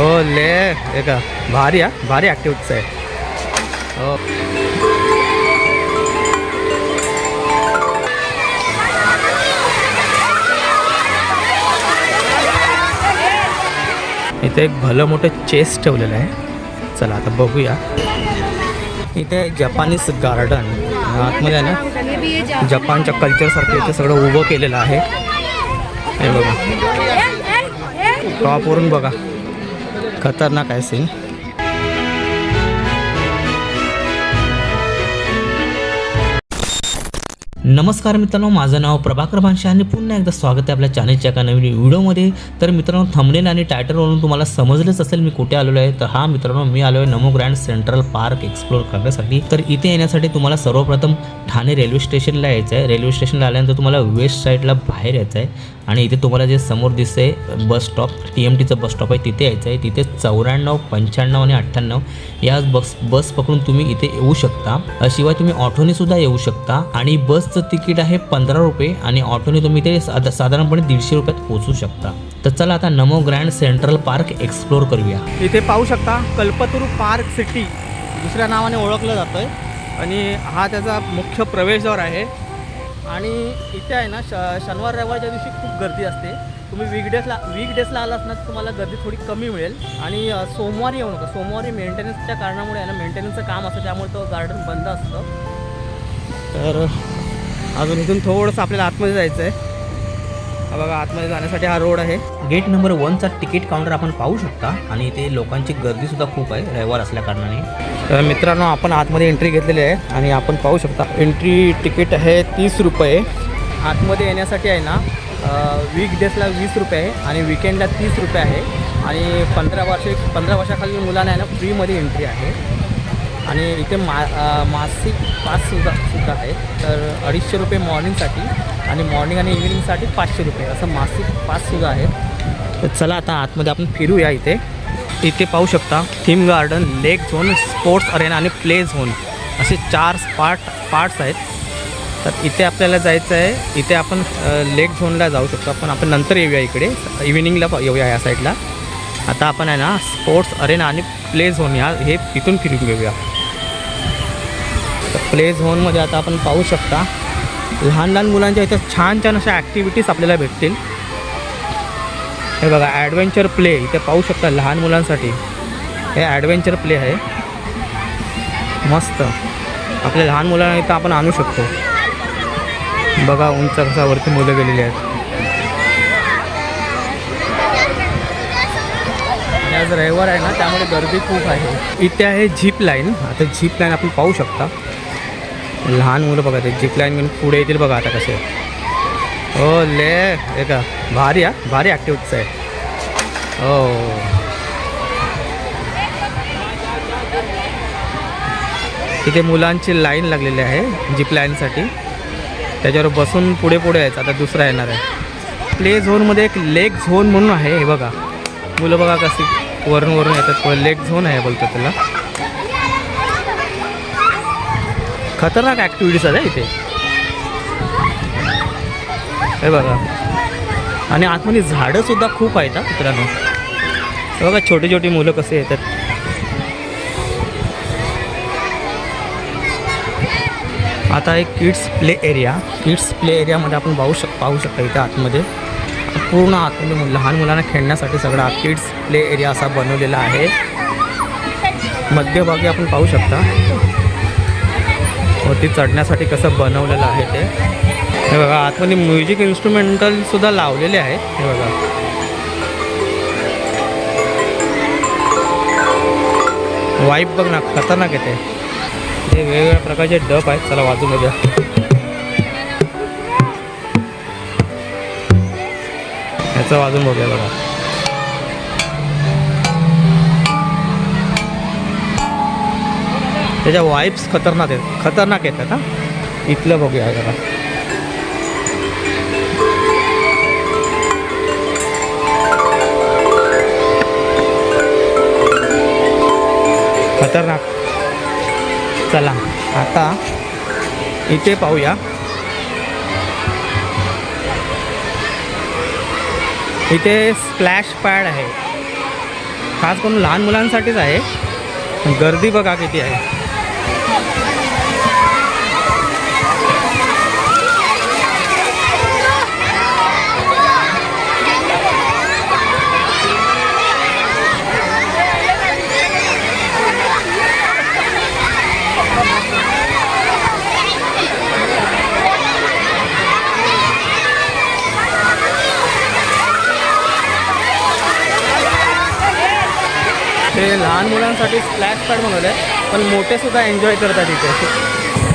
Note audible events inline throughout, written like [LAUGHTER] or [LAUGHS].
हो ले. हे का भारी हा? भारी ॲक्टिव्हिटीज आहे. हो. इथे एक भलं मोठं चेस ठेवलेलं आहे. चला आता बघूया. इथे जपानीज गार्डन आतमध्ये आहे ना जपानच्या कल्चरसारखं इथे सगळं उभं केलेलं आहे. हे बघा. टॉपवरून बघा. खतरनाक आहे सीन नमस्कार मित्रांनो माझं नाव प्रभाकर भानशे आणि पुन्हा एकदा स्वागत आहे आपल्या चॅनलच्या एका नवीन व्हिडिओमध्ये. तर मित्रांनो थंबनेल आणि टायटलवरून तुम्हाला समजलंच असेल मी कुठे आलेलो आहे. तर हा मित्रांनो मी आलो आहे Namo Grand Central Park explore करण्यासाठी. तर इथे येण्यासाठी तुम्हाला सर्वप्रथम ठाणे रेल्वे स्टेशनला यायचं आहे रेल्वे स्टेशनला आल्यानंतर तुम्हाला वेस्ट साईडला बाहेर यायचं आहे आणि इथे तुम्हाला जे समोर दिसते बस स्टॉप टी एम टीचं बस स्टॉप आहे तिथे यायचं आहे. तिथे चौऱ्याण्णव पंच्याण्णव आणि अठ्ठ्याण्णव या बस बस पकडून तुम्ही इथे येऊ शकता. शिवाय तुम्ही ऑटोने सुद्धा येऊ शकता. आणि बसचं तिकीट आहे पंधरा रुपये आणि ऑटोने तुम्ही ते साधारणपणे दीडशे रुपयात पोहोचू शकता. तर चला आता Namo Grand Central Park explore करूया. इथे पाहू शकता कल्पतरू पार्क सिटी. दुसऱ्या नावाने ओळखलं जातं आहे आणि हा त्याचा मुख्य प्रवेशद्वार आहे. आणि इथे आहे ना श शनिवार रविवारच्या दिवशी खूप गर्दी असते. तुम्ही वीकडेजला वीकडेजला आलात ना तुम्हाला गर्दी थोडी कमी मिळेल. आणि सोमवारी येऊ नका. सोमवारी मेंटेनन्सच्या कारणामुळे आहे ना मेंटेनन्सचं काम असतं त्यामुळे तो गार्डन बंद असतं. तर अजून इथून थोडंसं आपल्याला आतमध्ये जायचं आहे बघा आतमध्ये जाण्यासाठी हा रोड आहे. गेट नंबर वनचा तिकीट काउंटर आपण पाहू शकता आणि इथे लोकांची गर्दी सुद्धा खूप आहे रविवार असल्या कारणाने. तर मित्रांनो आपण आतमध्ये एंट्री घेतलेली आहे आणि आपण पाहू शकता एंट्री तिकीट आहे तीस रुपये. आतमध्ये येण्यासाठी आहे ना वीक डेजला वीस रुपये आहे आणि विकेंडला तीस रुपये आहे. आणि पंधरा वर्ष पंधरा वर्षाखालील मुलांना आहे ना फ्रीमध्ये एंट्री आहे. आणि इथे मा मासिक पाससुद्धा सुद्धा आहे. तर अडीचशे रुपये मॉर्निंगसाठी आणि मॉर्निंग आणि इव्हिनिंगसाठी पाचशे रुपये. असं मासिक पाससुद्धा आहे. तर चला आता आतमध्ये आपण फिरूया इथे. इथे पाहू शकता theme garden lake zone sports arena आणि प्ले झोन. असे चार पार्ट पार्ट्स आहेत. तर इथे आपल्याला जायचं आहे. इथे आपण लेक झोनला जाऊ शकतो. आपण आपण नंतर येऊया इकडे. इव्हिनिंगला येऊया या साईडला. आता आपण आहे ना स्पोर्ट्स अरेना आणि प्ले झोन या हे तिथून फिरून घेऊया. तर प्ले झोनमध्ये आता आपण पाहू शकता. लहान लहान मुलांच्या इथं छान छान अशा ॲक्टिव्हिटीज आपल्याला भेटतील. हे बघा ॲडव्हेंचर प्ले इथे पाहू शकता लहान मुलांसाठी. हे ॲडव्हेंचर प्ले आहे. मस्त. आपल्या लहान मुलांना इथं आपण आणू शकतो. बघा उंच कसा वरती मुलं गेलेली आहेत. आणि आज रविवार आहे ना त्यामुळे गर्दी खूप आहे. इथे आहे झीप लाईन. आता झीप लाईन आपण पाहू शकता. लहान मुलं बघा ते जिप लाईन घेऊन पुढे येतील बघा आता कसे. हो ले हे का भारी हा? भारी ॲक्टिव्हिटीज आहे. हो तिथे मुलांची लाईन लागलेली आहे जीप लाईनसाठी त्याच्यावर बसून पुढे पुढे यायचं आता दुसरा येणार आहे. प्ले झोनमध्ये एक लेक झोन म्हणून आहे हे बघा. मुलं बघा कशी वरून वरून येतात लेक झोन आहे बोलतो त्याला. खतरनाक ॲक्टिव्हिटीज आहेत इथे. हे बघा. आणि आतमध्ये झाडंसुद्धा खूप आहेत हा मित्रांनो. बघा छोटी छोटी मुलं कसे येतात. आता एक kids play area kids play एरियामध्ये आपण पाहू शक पाहू शकता इथे आतमध्ये. पूर्ण आतमध्ये लहान मुलांना खेळण्यासाठी सगळा किड्स प्ले एरिया असा बनवलेला आहे. मध्यभागी आपण पाहू शकता. वरती चढण्यासाठी कसं बनवलेलं आहे ते. हे बघा आतमध्ये म्युझिक इन्स्ट्रुमेंटल सुद्धा लावलेले आहेत हे बघा. वाईप बघ ना खतरनाक येते हे वेगवेगळ्या प्रकारचे डप आहेत. चला वाजून बघूया. ह्याचं वाजून बघूया बघा. त्याच्या वाईब्स खतरनाक आहेत. खतरनाक येतात हा. इथलं बघूया जरा. खतरनाक. चला आता इथे पाहूया. इथे स्प्लॅश पॅड आहे. खास करून लहान मुलांसाठीच आहे. गर्दी बघा किती आहे. ते लहान मुलांसाठी स्प्लॅश पॅड बनवलं आहे पण मोठेसुद्धा एन्जॉय करतात इथे.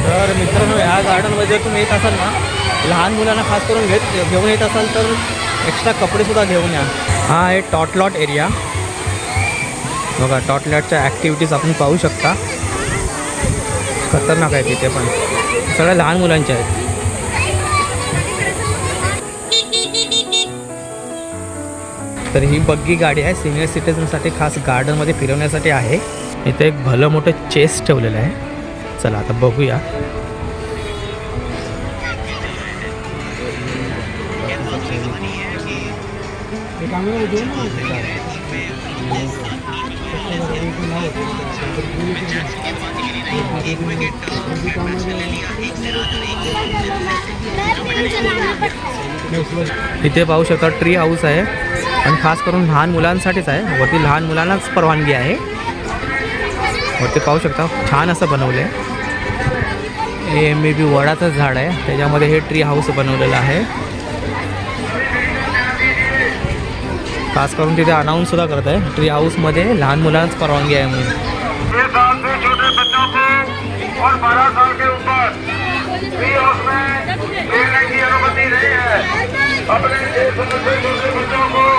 तर मित्रांनो ह्या गार्डनमध्ये तुम्ही येत असाल ना लहान मुलांना खास करून घेत घेऊन येत असाल तर एक्स्ट्रा कपडेसुद्धा घेऊन या. हा आहे टॉटलॉट एरिया बघा टॉटलॉटच्या ॲक्टिव्हिटीज आपण पाहू शकता. खतरनाक आहे तिथे पण. सगळ्या लहान मुलांच्या आहेत. तर ही बग्गी गाडी आहे. सिनियर सिटीजनसाठी खास गार्डनमध्ये फिरवण्यासाठी आहे. इथे एक भलं मोठं चेस ठेवलेलं आहे. चला आता बघूया. इथे पाहू शकता ट्री हाऊस आहे. आणि खास करून लहान मुलांसाठीच आहे. वरती लहान मुलांनाच परवानगी आहे. वरती पाहू शकता. छान असं बनवलं. आहे हे मे बी वडाचं झाड आहे. त्याच्यामध्ये हे ट्री हाऊस बनवलेलं आहे. खास करून तिथे अनाऊन्स सुद्धा करत आहे. ट्री हाऊसमध्ये लहान मुलांनाच परवानगी आहे म्हणून.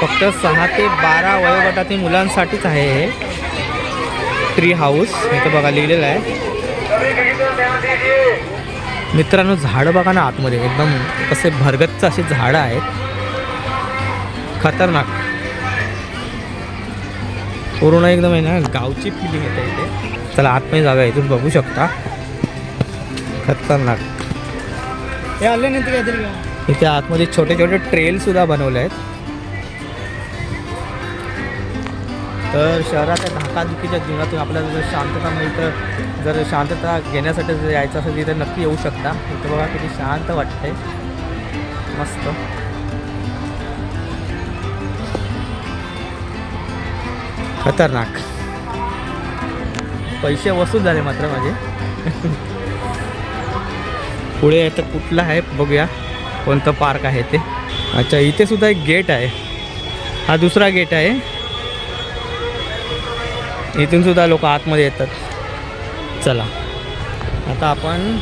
फक्त सहा ते बारा वयोगटातील मुलांसाठीच आहे हे. ट्री हाऊस इथं बघा लिहिलेलं आहे. मित्रांनो झाडं बघा ना आतमध्ये. एकदम कसे भरगच्च अशी झाडं आहेत. खतरनाक. पूर्ण एकदम आहे ना गावची फिलिंग येते इथे. चला आतमध्ये जाऊया. इथून बघू शकता. खतरनाक. हे आले नाही इथे? आतमध्ये छोटे छोटे ट्रेल सुद्धा बनवले आहेत. तर शहराच्या धाकाधुकीच्या जीवनातून आपल्याला जर शांतता मिळतं जर शांतता घेण्यासाठी जर यायचं असेल तिथे नक्की येऊ शकता. इथं बघा किती शांत वाटते मस्त. खतरनाक. पैसे वसूल झाले मात्र माझे. [LAUGHS] पुढे आता कुठलं आहे बघूया. कोणतं पार्क आहे ते. अच्छा इथे सुद्धा एक गेट आहे. हा दुसरा गेट आहे. इथून सुद्धा लोक आतमध्ये येतात. चला. आता आपण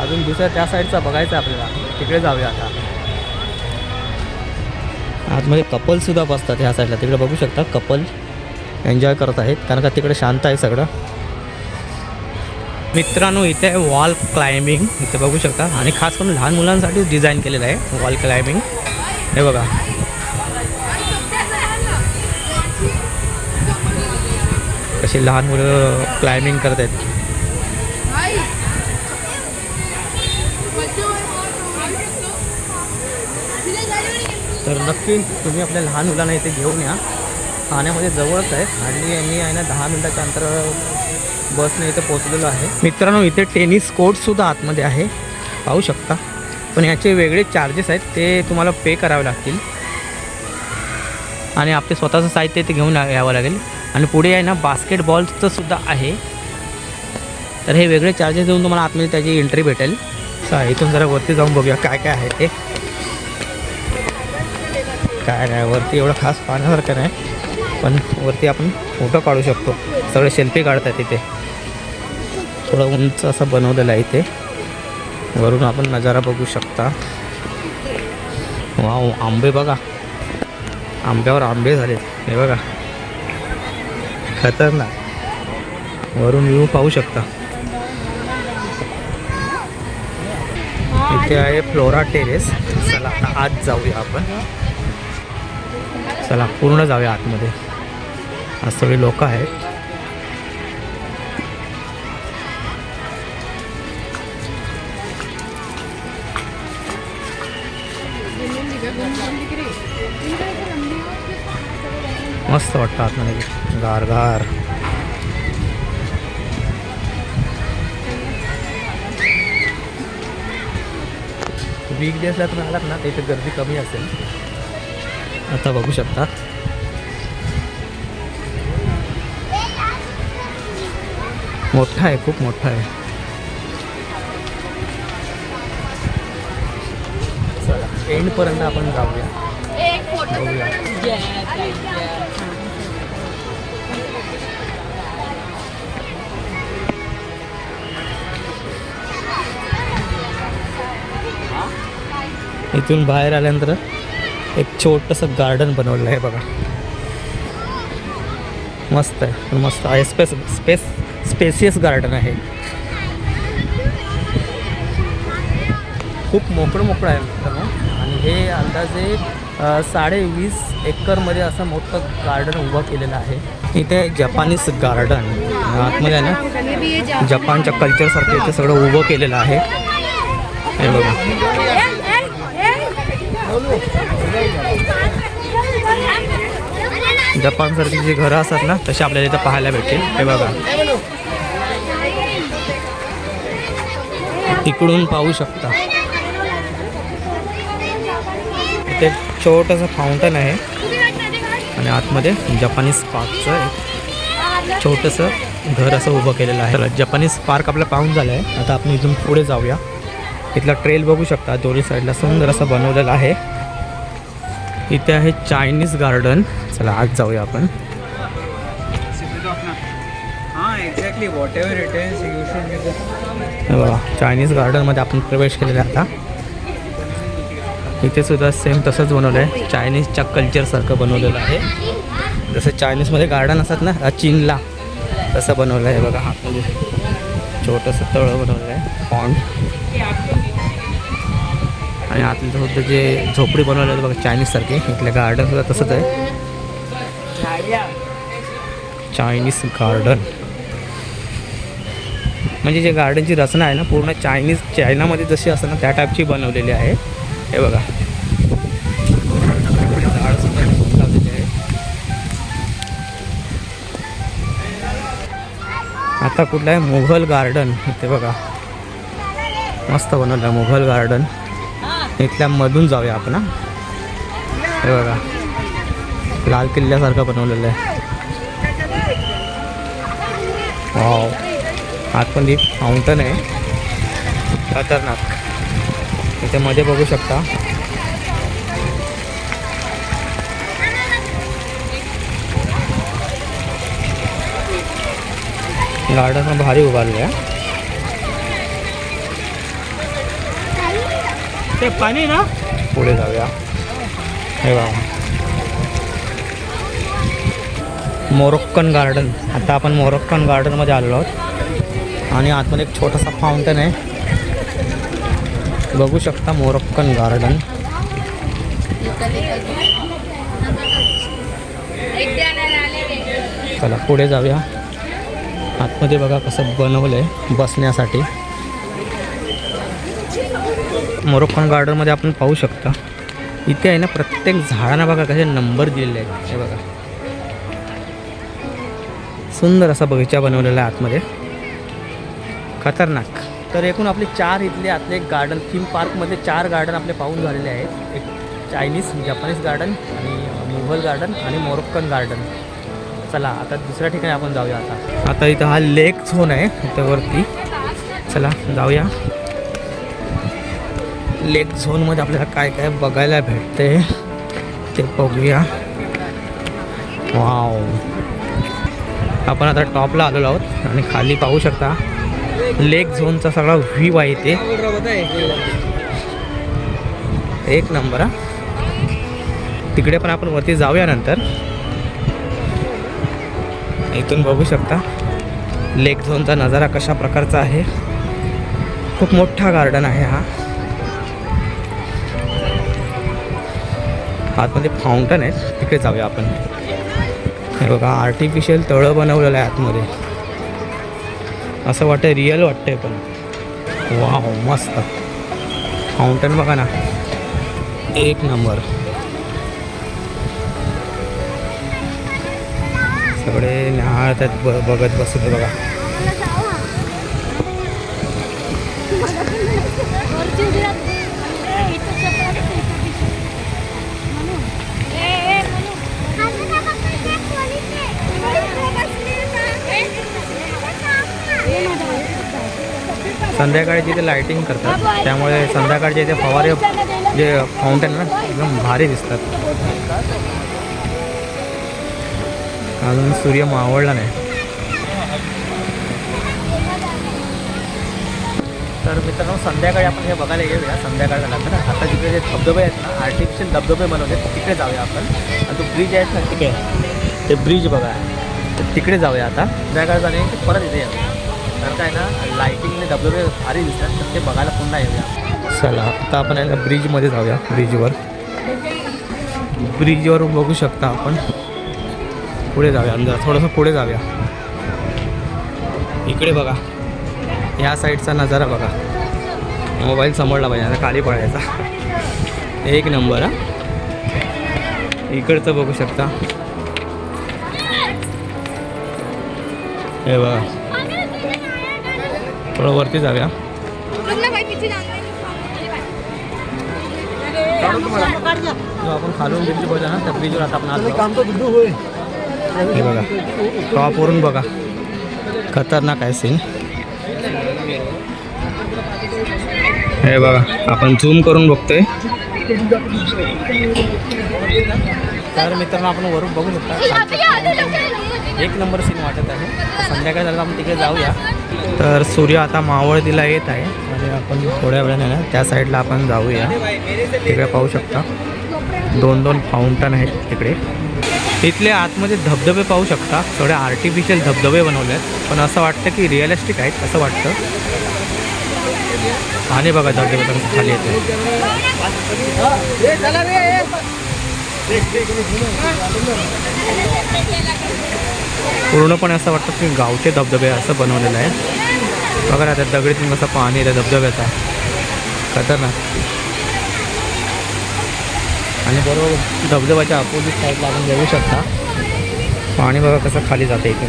अजून दुसऱ्या त्या साईडचा बघायचं आहे आपल्याला. तिकडे जाऊया आता. आतमध्ये कपलसुद्धा बसतात ह्या साईडला. तिकडे बघू शकता कपल एन्जॉय करत आहेत. कारण का तिकडे शांत आहे सगळं. मित्रांनो इथे आहे वॉल क्लाइम्बिंग इथे बघू शकता. आणि खास करून लहान मुलांसाठी डिझाईन केलेलं आहे वॉल क्लाइम्बिंग हे बघा. असे लहान मुलं क्लाइम्बिंग करत आहेत तर नक्की तुम्ही आपल्या लहान मुलांना इथे घेऊन या. ठाण्यामध्ये जवळच आहे. आणि मी आहे ना दहा मिनटाच्या अंतर बसने इथे पोचलेलो आहे. मित्रांनो इथे टेनिस कोर्टसुद्धा आतमध्ये आहे. पाहू शकता. पण याचे वेगळे चार्जेस आहेत. ते तुम्हाला पे करावे लागतील. आणि आपले स्वतःचं साहित्य ते घेऊन यावं लागेल. आणि पुढे आहे ना बास्केटबॉलचं सुद्धा आहे. तर हे वेगळे चार्जेस देऊन तुम्हाला आतमध्ये त्याची एंट्री भेटेल. चा इथून जरा वरती जाऊन बघूया काय काय आहे ते. काय नाही वरती एवढं खास पाहण्यासारखं नाही. पण वरती आपण फोटो काढू शकतो. सगळे सेल्फी काढतात इथे. थोडं उंच असं बनवलेलं आहे इथे. वरून आपण नजारा बघू शकता. वा आंबे बघा. आंब्यावर आंबे झाले हे बघा. खतरनाक. वरून व्ह्यू पाहू शकता. इथे आहे फ्लोरा टेरेस. चला आता आत जाऊया आपण. चला पूर्ण जाऊया आतमध्ये. आज सगळे लोक आहेत. मस्त वाटतं आतमध्ये. गार गार. वीक डेजला तुम्ही आलात ना तर इथे गर्दी कमी असेल. आता बघू शकता. मोठा आहे खूप मोठा आहे. चला एंडपर्यंत आपण जाऊया. बघूया इथून बाहेर आल्यानंतर एक छोटंसं गार्डन बनवलेलं आहे बघा. मस्त आहे पण मस्त आहे. स्पेस स्पेस स्पेसियस गार्डन आहे. खूप मोकळं मोकळं आहे मित्रांनो. आणि हे अंदाजे साडेवीस एकरमध्ये असं मोठं गार्डन उभं केलेलं आहे. इथे जपानीज गार्डन आतमध्ये आहे ना? जपानच्या कल्चरसारखं इथे सगळं उभं केलेलं आहे. हे बघा. जपानसारखी जी घरं असतात ना तशी आपल्याला इथं पाहायला भेटतील. हे बघा. तिकडून पाहू शकता. इथे छोटंसं फाउंटन आहे. आणि आतमध्ये जपानीज पार्कचं एक छोटंसं घर असं उभं केलेलं आहे. जपानीज पार्क आपलं पाहून झालं आहे आता आपण इथून पुढे जाऊया. इथला ट्रेल बघू शकता. दोन्ही साईडला सुंदर असं बनवलेलं आहे. इथे आहे चायनीज गार्डन चला आज जाऊया आपण. बघा चायनीज गार्डनमध्ये आपण प्रवेश केलेला आता. इथे सुद्धा सेम तसंच बनवलं आहे चायनीजच्या कल्चरसारखं बनवलेलं आहे. जसं चायनीजमध्ये गार्डन असतात ना चीनला तसं बनवलं आहे बघा म्हणजे छोटंसं तळं बनवलं आहे पॉन्ड आणि आतलं सुद्धा जे झोपडी बनवलं आहे बघा चायनीजसारखे इथलं गार्डन सुद्धा तसंच आहे. चायनीज गार्डन म्हणजे जे गार्डनची रचना आहे ना पूर्ण चायनीज चायनामध्ये जशी असते ना त्या टाईपची बनवलेली आहे. हे बघा. आता कुठलं आहे? मुघल गार्डन इथे बघा. मस्त बनवलं आहे मुघल गार्डन इथल्या मधून जाऊया आपण हे. बघा. लाल किल्ल्यासारखं बनवलेलं आहे. वाव ती फाउंटन आहे. खतरनाक. इथे मध्ये बघू शकता. गार्डन भारी उभारलं आहे ते पाणी ना? पुढे जाऊया. हे बघा. मोरोक्कन गार्डन आता आपण मोरोक्कन गार्डनमध्ये आलेलो आहोत. आणि आतमध्ये एक छोटासा फाउंटन आहे. बघू शकता मोरोक्कन गार्डन चला पुढे जाऊया. आतमध्ये बघा कसं बनवलं आहे बसण्यासाठी. मोरोक्कन गार्डनमध्ये आपण पाहू शकता. इथे आहे ना प्रत्येक झाडांना बघा कसे नंबर दिलेले आहेत. हे बघा. सुंदर असा बगीचा बनवलेला आहे आतमध्ये. खतरनाक. तर एकूण आपले चार इथले आतले एक गार्डन थीम पार्कमध्ये चार गार्डन आपले पाहून झालेले आहेत. एक चायनीज जपानीज गार्डन आणि मुघल गार्डन आणि मोरोक्कन गार्डन चला आता दुसऱ्या ठिकाणी आपण जाऊया आता. आता इथं हा लेक झोन आहे इथं वरती. चला जाऊया. लेक झोनमध्ये आपल्याला काय काय बघायला भेटते ते बघूया. वाव. आपण आता टॉपला आलेलो आहोत आणि खाली पाहू शकता लेक झोनचा सगळा व्ह्यू आहे ते. एक नंबर हा. तिकडे पण आपण वरती जाऊया नंतर. इथून बघू शकता लेक झोनचा नजारा कशा प्रकारचा आहे. खूप मोठा गार्डन आहे हा. आतमध्ये फाउंटन आहे. तिकडे जाऊया आपण. हे बघा आर्टिफिशियल तळं बनवलेलं आहे आतमध्ये. असं वाटतं रिअल वाटतंय पण. वाव मस्त. फाउंटन बघा ना. एक नंबर सगळे निहाळतात ब बघत बसत बघा. संध्याकाळी जिथे लाईटिंग करतात त्यामुळे संध्याकाळचे इथे फवारे जे फाउंटेन ना एकदम भारी दिसतात. अजून सूर्य मावळला नाही. तर मित्रांनो संध्याकाळी आपण हे बघायला येऊया. संध्याकाळ झाल्यानंतर आता तिकडे जे धबधबे आहेत ना आर्टिफिशियल धबधबे बनवले तिकडे जाऊया आपण. आणि तो ब्रिज आहे ना तिकडे. ते ब्रिज बघा. तिकडे जाऊया आता. संध्याकाळ झाले की परत इथे येऊया. तर काय ना लाईटिंगने धबधबे भारी दिसतात तर ते बघायला पुन्हा येऊया. चला आता आपण आहे ना ब्रिजमध्ये जाऊया ब्रिजवर ब्रिजवर बघू शकता आपण. पुढे जाऊया अंदर थोडंसं पुढे जाऊया. इकडे बघा. ह्या साईडचा नजारा बघा. मोबाईल समोरला पाहिजे आता खाली पडायचा. एक नंबर हा. इकडचं बघू शकता. हे बघा. थोडं वरती जाऊया. जो आपण खालून ब्रिज बघा ना त्या ब्रिजवर आता आपण. हे बघा. टॉपवरून बघा. खतरनाक आहे सीन हे बघा आपण झूम करून बघतोय. तर मित्रांनो आपण वरून बघू शकता. एक नंबर सीन वाटत आहे. संध्याकाळ झालं आपण तिकडे जाऊया. तर सूर्य आता मावळतीला येत आहे. आणि आपण थोड्या वेळाने ना त्या साईडला आपण जाऊया. तिकडे पाहू शकता. दोन दोन फाउंटन आहेत तिकडे. इथले आतमध्ये धबधबे पाहू शकता. थोडे आर्टिफिशियल धबधबे बनवले आहेत पण असं वाटतं की रिअलिस्टिक आहेत असं वाटतं. आणि बघा धबधबे तर खाली येते पूर्णपणे असं वाटतं की गावचे धबधबे असं बनवलेलं आहे. बघा ना त्या दगडीतून कसं पाणी येतं धबधब्याचा. खतरनाक. आणि बरोबर धबधब्याच्या अपोजिट साईडला आपण बघू शकता. पाणी बघा कसं खाली जातं इथे.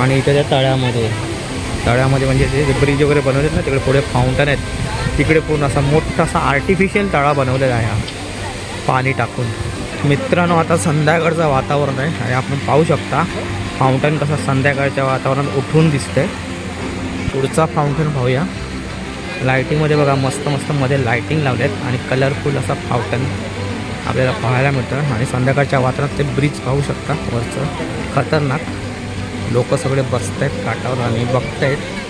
आणि इथे त्या तळ्यामध्ये तळ्यामध्ये म्हणजे ते ब्रिज वगैरे बनवलेत ना तिकडे पुढे फाउंटन आहेत. तिकडे पूर्ण असा मोठा असा आर्टिफिशियल तळा बनवलेला आहे हा. पाणी टाकून. मित्रांनो आता संध्याकाळचं वातावरण आहे आणि आपण पाहू शकता फाउंटन कसं संध्याकाळच्या वातावरणात उठून दिसतंय. पुढचा फाउंटन पाहूया. लायटिंगमध्ये बघा मस्त मस्त मध्ये लायटिंग लावल्यात आणि कलरफुल असा फाउंटन आपल्याला पाहायला मिळतं आणि संध्याकाळच्या वातावरणात ते ब्रिज पाहू शकता वरचं. खतरनाक. लोक सगळे बसत आहेत काटावर आणि बघत आहेत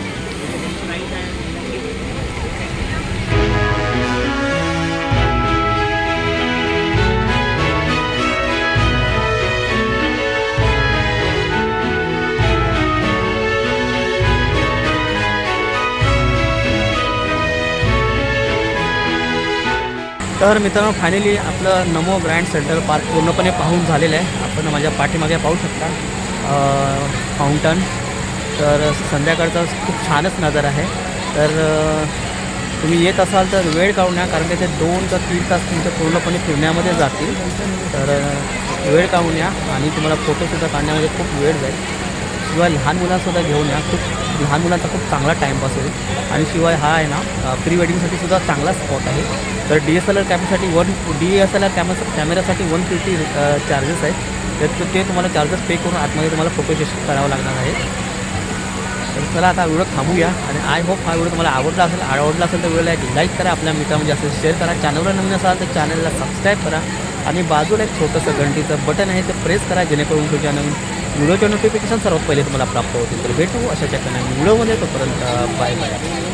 तर मित्रांनो फायनली आपलं नमो ग्रँड सेंट्रल पार्क पूर्णपणे पाहून झालेलं आहे. आपण माझ्या पाठीमागे पाहू शकता फाउंटन तर संध्याकाळचा खूप छानच नजर आहे. तर तुम्ही येत असाल तर वेळ काढून या कारण त्याचे दोन ते तीन तास तुमचं पूर्णपणे फिरण्यामध्ये जातील. तर वेळ काढून या आणि तुम्हाला फोटोसुद्धा काढण्यामध्ये खूप वेळ जाईल. किंवा लहान मुलांसुद्धा घेऊन या. खूप लहान मुलांचा खूप चांगला टाईमपास होईल. आणि शिवाय हा आहे ना प्री वेडिंगसाठी सुद्धा चांगला स्पॉट आहे. तर D S L R कॅमेरासाठी one D S L R camera कॅमेरासाठी one fifty charges आहेत. तर ते तुम्हाला चार्जेस पे करून आतमध्ये तुम्हाला फोटो सेशन करावं लागणार आहे. तर चला आता व्हिडिओ थांबूया. आणि आय होप हा व्हिडिओ तुम्हाला आवडला असेल. आवडला असेल तर व्हिडिओला एक लाईक करा आपल्या मित्रामध्ये असेल शेअर करा. चॅनलवर नवीन असाल तर चॅनलला सबस्क्राईब करा. आणि बाजूला एक छोटंसं घंटीचं बटन आहे ते प्रेस करा जेणेकरून तुझ्या नवीन व्हिडिओचे नोटिफिकेशन सर्वात पहिले तुम्हाला प्राप्त होतील. तर भेटू अशा नवीन व्हिडिओमध्ये. तोपर्यंत बाय बाय